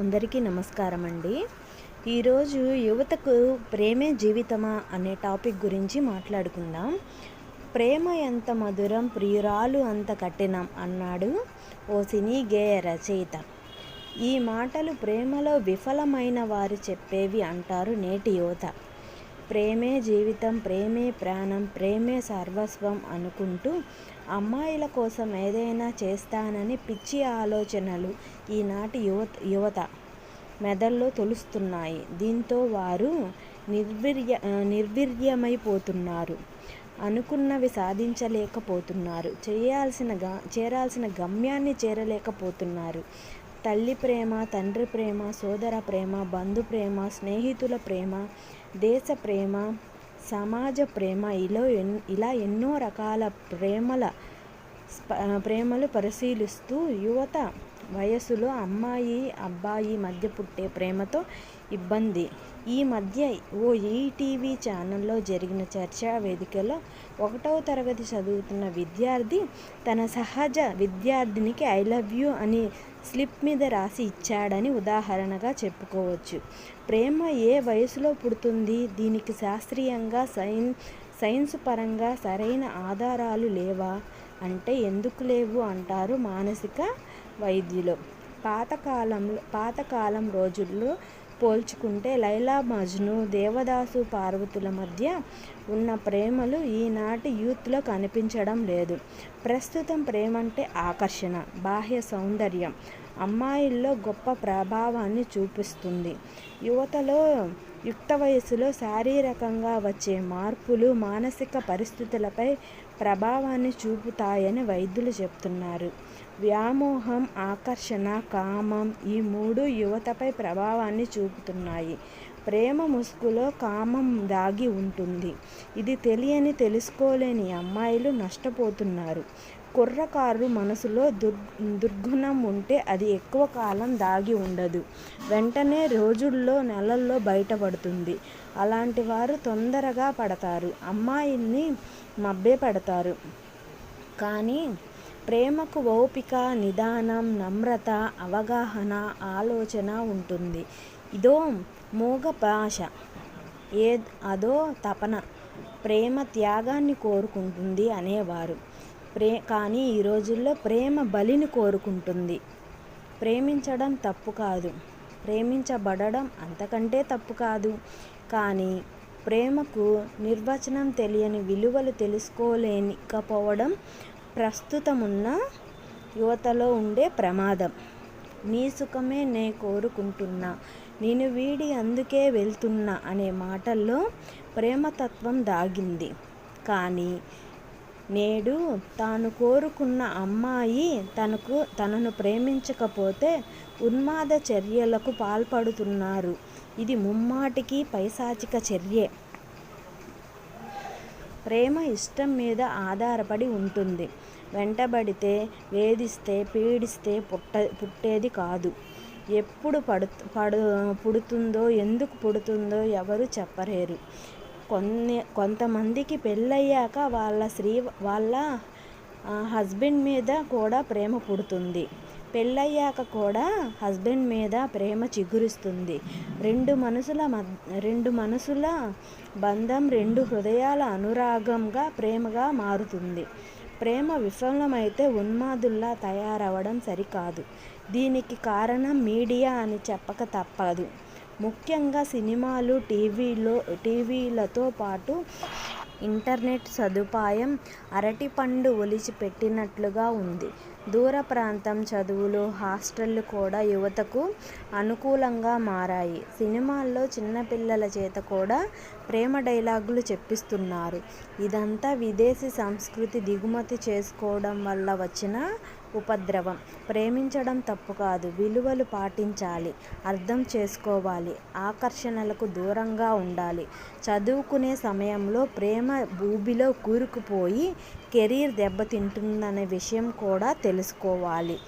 అందరికీ నమస్కారం అండి ఈరోజు యువతకు ప్రేమే జీవితమా అనే టాపిక్ గురించి మాట్లాడుకుందాం. ప్రేమ ఎంత మధురం ప్రియురాలు అంత కఠినం అన్నాడు ఓ సినీ గేయ రచయిత. ఈ మాటలు ప్రేమలో విఫలమైన వారు చెప్పేవి అంటారు నేటి యువత. ప్రేమే జీవితం ప్రేమే ప్రాణం ప్రేమే సర్వస్వం అనుకుంటూ అమ్మాయిల కోసం ఏదైనా చేస్తానని పిచ్చి ఆలోచనలు ఈనాటి యువత యువత మెదల్లో తొలుస్తున్నాయి. దీంతో వారు నిర్వీర్య నిర్వీర్యమైపోతున్నారు. అనుకున్నవి సాధించలేకపోతున్నారు. చేయాల్సిన గా చేరాల్సిన గమ్యాన్ని చేరలేకపోతున్నారు. తల్లి ప్రేమ తండ్రి ప్రేమ సోదర ప్రేమ బంధు ప్రేమ స్నేహితుల ప్రేమ దేశ ప్రేమ సమాజ ప్రేమ ఇలా ఎన్ ఇలా ఎన్నో రకాల ప్రేమల ప్రేమలు పరిశీలిస్తూ యువత వయసులో అమ్మాయి అబ్బాయి మధ్య పుట్టే ప్రేమతో ఇబ్బంది. ఈ మధ్య ఓ ఈటీవీ ఛానల్లో జరిగిన చర్చా వేదికలో ఒకటవ తరగతి చదువుతున్న విద్యార్థి తన సహజ విద్యార్థినికి ఐ లవ్ యూ అని స్లిప్ మీద రాసి ఇచ్చాడని ఉదాహరణగా చెప్పుకోవచ్చు. ప్రేమ ఏ వయసులో పుడుతుంది? దీనికి శాస్త్రీయంగా సైన్ సైన్స్ పరంగా సరైన ఆధారాలు లేవా? అంటే ఎందుకు లేవు అంటారు మానసిక వైద్యులు. పాతకాలంలో పాతకాలం రోజుల్లో పోల్చుకుంటే లైలా మజ్ను దేవదాసు పార్వతుల మధ్య ఉన్న ప్రేమలు ఈనాటి యూత్లో కనిపించడం లేదు. ప్రస్తుతం ప్రేమంటే ఆకర్షణ బాహ్య సౌందర్యం. అమ్మాయిల్లో గొప్ప ప్రభావాన్ని చూపిస్తుంది. యువతలో యుక్త వయసులో శారీరకంగా వచ్చే మార్పులు మానసిక పరిస్థితులపై ప్రభావాన్ని చూపుతాయని వైద్యులు చెప్తున్నారు. వ్యామోహం ఆకర్షణ కామం ఈ మూడు యువతపై ప్రభావాన్ని చూపుతున్నాయి. ప్రేమ ముసుగులో కామం దాగి ఉంటుంది. ఇది తెలియని తెలుసుకోలేని అమ్మాయిలు నష్టపోతున్నారు. కుర్రకారు మనసులో దుర్ దుర్గుణం ఉంటే అది ఎక్కువ కాలం దాగి ఉండదు. వెంటనే రోజుల్లో నెలల్లో బయటపడుతుంది. అలాంటి వారు తొందరగా పడతారు. అమ్మాయిల్ని మభ్య కానీ ప్రేమకు ఓపిక నిదానం నమ్రత అవగాహన ఆలోచన ఉంటుంది. ఇదో మూగ భాష. ఏ అదో తపన. ప్రేమ త్యాగాన్ని కోరుకుంటుంది అనేవారు. ప్రే కానీ ఈ రోజుల్లో ప్రేమ బలిని కోరుకుంటుంది. ప్రేమించడం తప్పు కాదు. ప్రేమించబడడం అంతకంటే తప్పు కాదు. కానీ ప్రేమకు నిర్వచనం తెలియని విలువలు తెలుసుకోలేకపోవడం ప్రస్తుతమున్న యువతలో ఉండే ప్రమాదం. నీ సుఖమే నే కోరుకుంటున్నా. నేను వీడి అందుకే వెళ్తున్నా అనే మాటల్లో ప్రేమతత్వం దాగింది. కానీ నేడు తాను కోరుకున్న అమ్మాయి తనకు తనను ప్రేమించకపోతే ఉన్మాద చర్యలకు పాల్పడుతున్నారు. ఇది ముమ్మాటికి పైశాచిక చర్యే. ప్రేమ ఇష్టం మీద ఆధారపడి ఉంటుంది. వెంటబడితే వేధిస్తే పీడిస్తే పుట్ట పుట్టేది కాదు. ఎప్పుడు పడు పడు పుడుతుందో ఎందుకు పుడుతుందో ఎవరు చెప్పలేరు. కొన్ని కొంతమందికి పెళ్ళయ్యాక వాళ్ళ స్త్రీ వాళ్ళ హస్బెండ్ మీద కూడా ప్రేమ పుడుతుంది. పెళ్ళయ్యాక కూడా హస్బెండ్ మీద ప్రేమ చిగురిస్తుంది. రెండు మనసుల రెండు మనసుల బంధం రెండు హృదయాల అనురాగంగా ప్రేమగా మారుతుంది. ప్రేమ విఫలమైతే ఉన్మాదుల్లా తయారవడం సరికాదు. దీనికి కారణం మీడియా అని చెప్పక తప్పదు. ముఖ్యంగా సినిమాలు టీవీలో టీవీలతో పాటు ఇంటర్నెట్ సదుపాయం అరటిపండు ఒలిచిపెట్టినట్లుగా ఉంది. దూర ప్రాంతం చదువులు హాస్టళ్ళు కూడా యువతకు అనుకూలంగా మారాయి. సినిమాల్లో చిన్నపిల్లల చేత కూడా ప్రేమ డైలాగులు చెప్పిస్తున్నారు. ఇదంతా విదేశీ సంస్కృతి దిగుమతి చేసుకోవడం వల్ల వచ్చిన ఉపద్రవం. ప్రేమించడం తప్పు కాదు. విలువలు పాటించాలి. అర్థం చేసుకోవాలి. ఆకర్షణలకు దూరంగా ఉండాలి. చదువుకునే సమయంలో ప్రేమ భూమిలో కూరుకుపోయి కెరీర్ దెబ్బతింటుందనే విషయం కూడా తెలుసుకోవాలి.